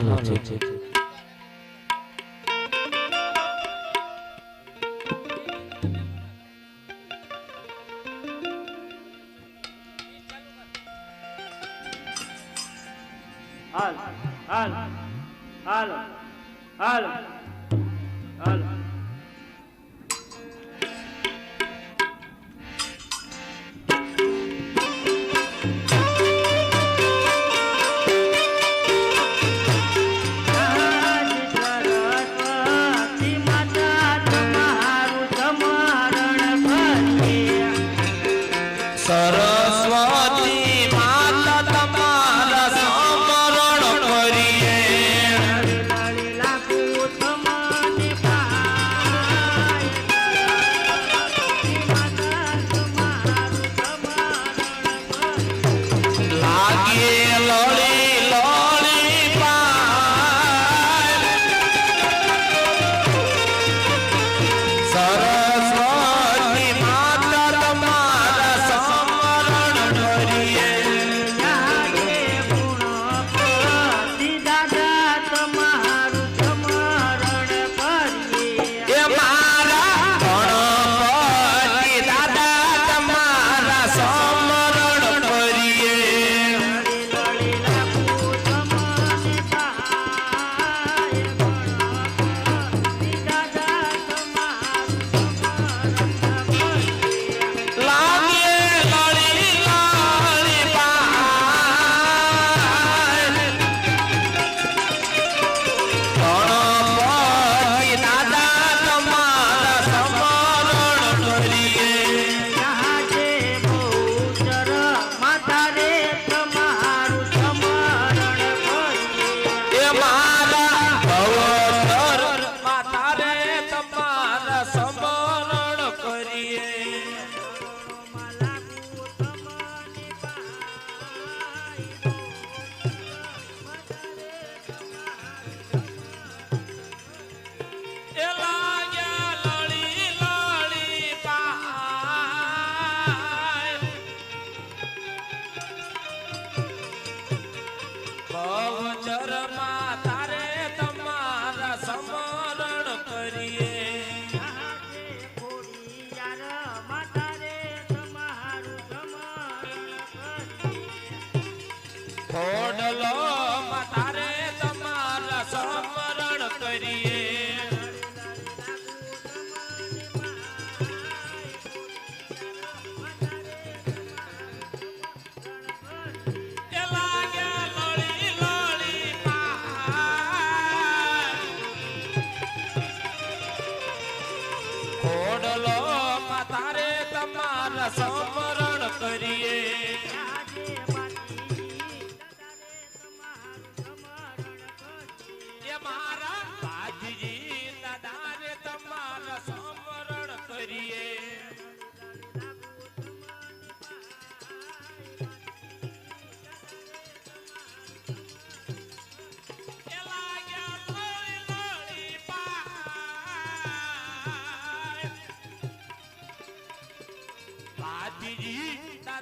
લખવાનો છે. હાલ હાલ હાલ હાલ હાલ.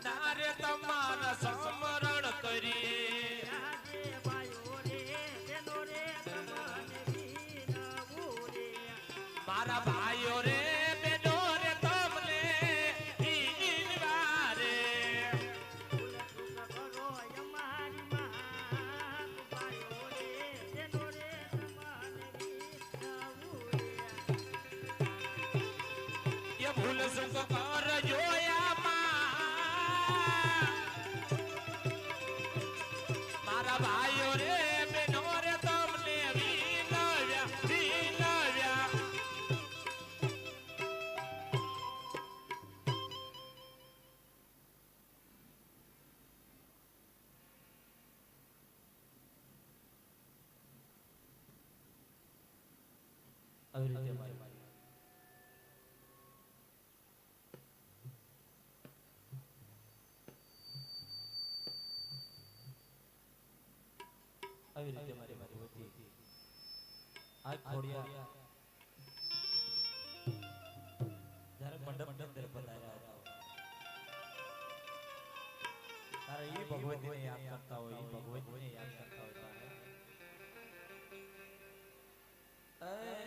આધારે તમારા સમરણ કરીએ મારા ભાઈઓ રે ભૂલ સુખ આવી રીતે આવી રીતે મારી મારી હતી આ ખોડિયા જ્યારે મંડપ અંદર બનાવ્યા હતા. તારે એ ભગવતીને યાદ કરતા હોય, એ ભગવતીને યાદ કરતા હોય. તારે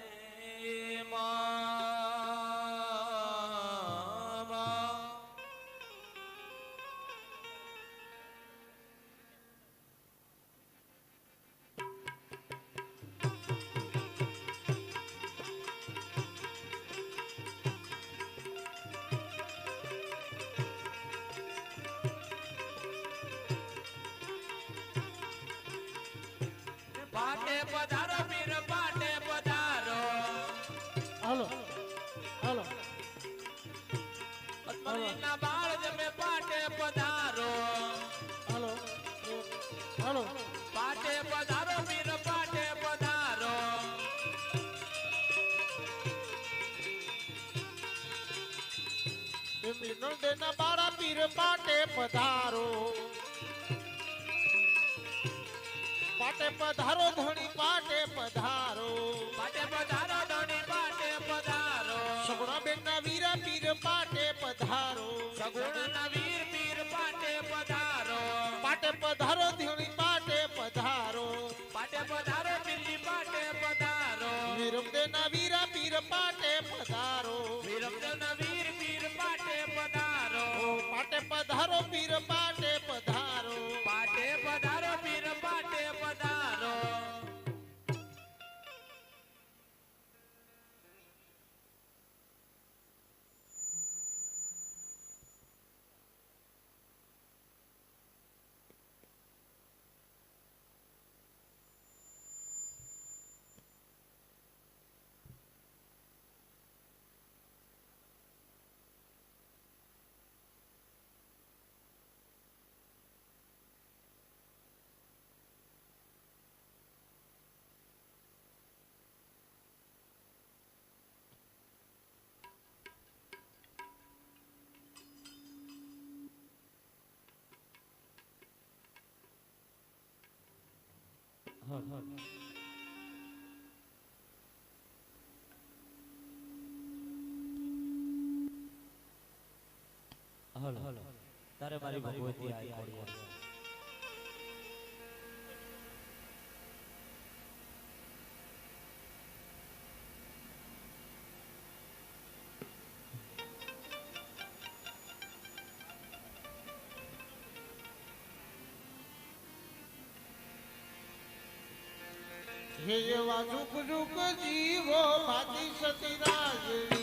પધારો પીર પાટે પધારો. હાલો હાલો. પદ્મનીના બાળ જમે પાટે પધારો. હાલો હાલો. પાટે પધારો પીર પાટે પધારો. નંદના બાળા પીર પાટે પધારો. પાટે પધારો ધણી પાટે પધારો. પાટે પધારો ધણી પાટે પધારો. સગુણા બેનના વીરા પીર પાટે પધારો. સગુણના વીર પીર પાટે પધારો. પાટે પધારો ધણી પાટે પધારો. પાટે પધારો દિલ્હી પાટે પધારો. વિરમદેના વીર પીર પાટે પધારો. વીરમદેવના વીર પીર પાટે પધારો. પાટે પધારો પીર પાટે હાલો. તારે મારી ભગવતી આઈ હે એવા ઝુક ઝુક જીવો ભાતી સતી રાજવી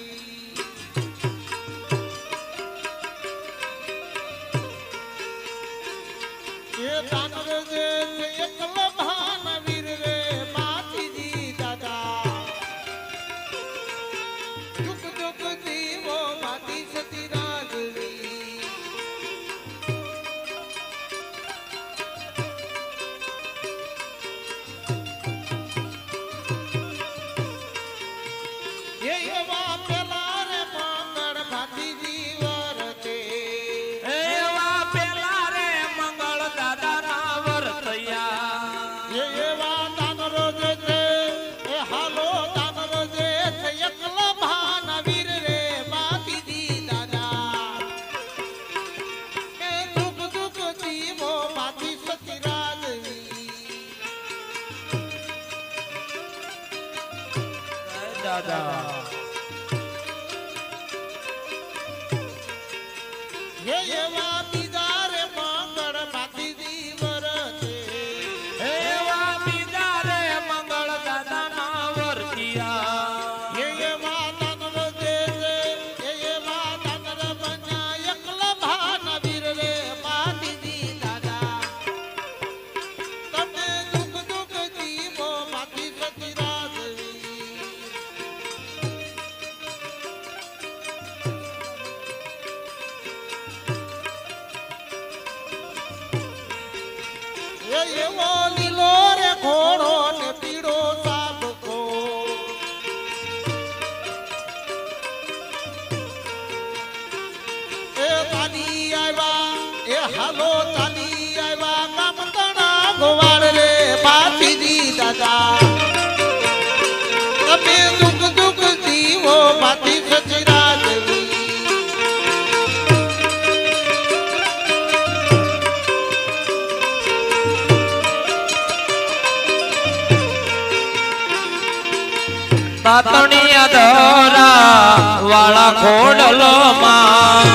તાતણિયા દરા વાળા ખોડલો માં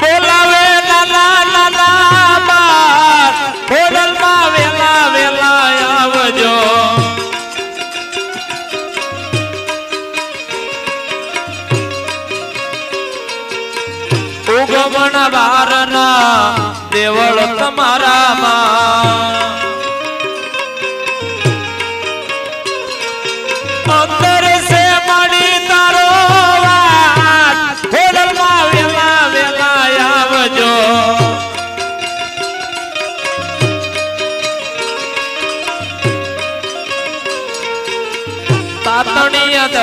બોલાવે માં વેલા વેલા આવજો. ઉગમણ બારના દેવળ તમારામાં. અંદર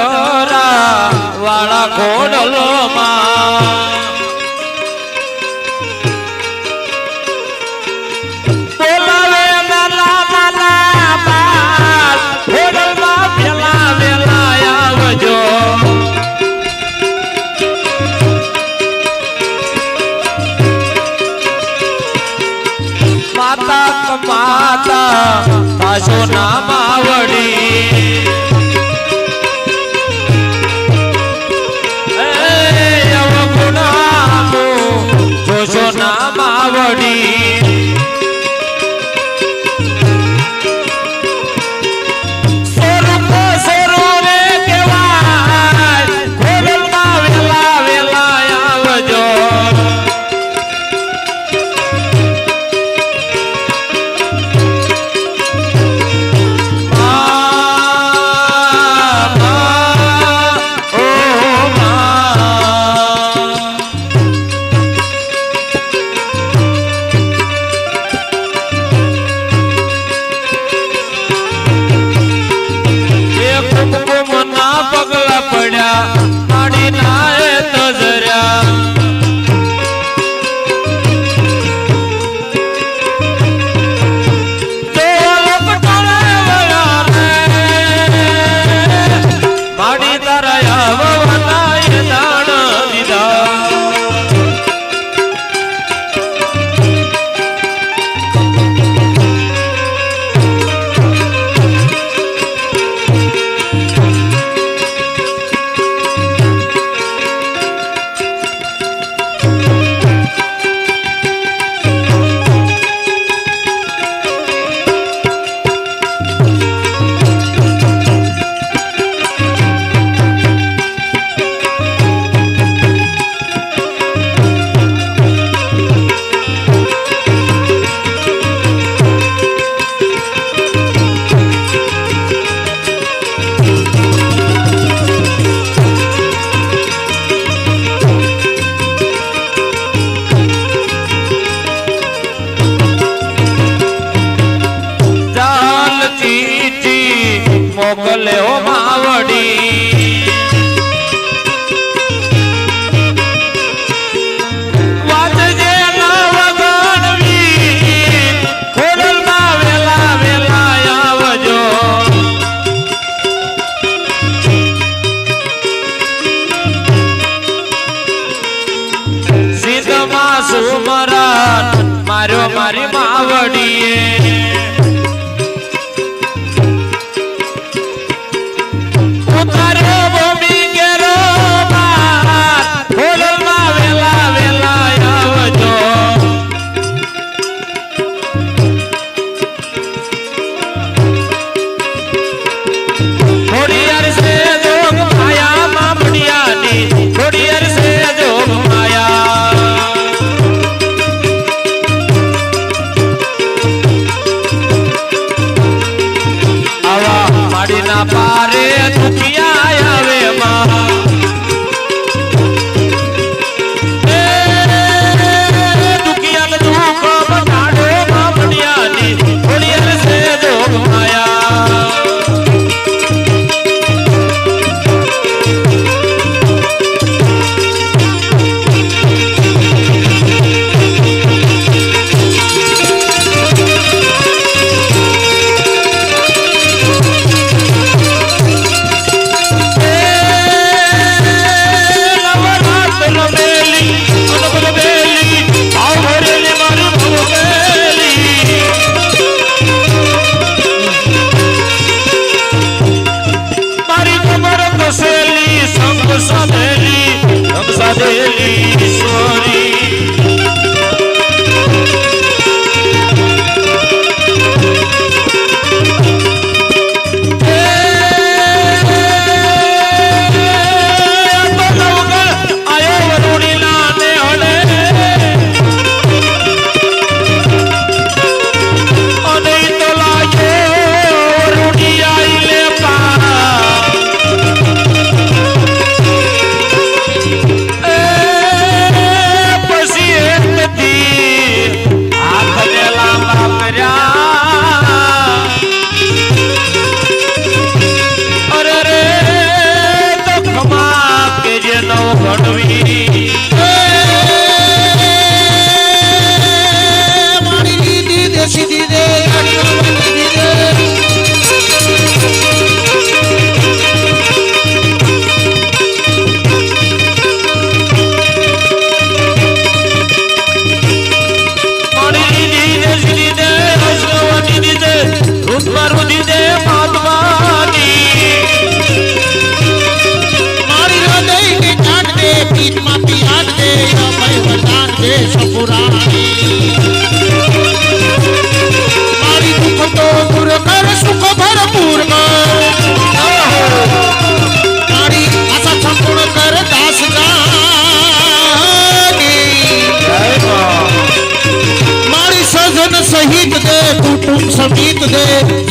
તાતણીય દોરા વાળા મોકલ્યો માવડી.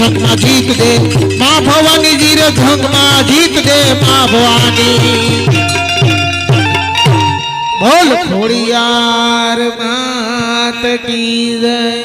જગમાં જીત દે, મા ભવાની જીરે જગમાં જીત દે મા ભવાની. બોલ ખોડિયાર માત કી જય.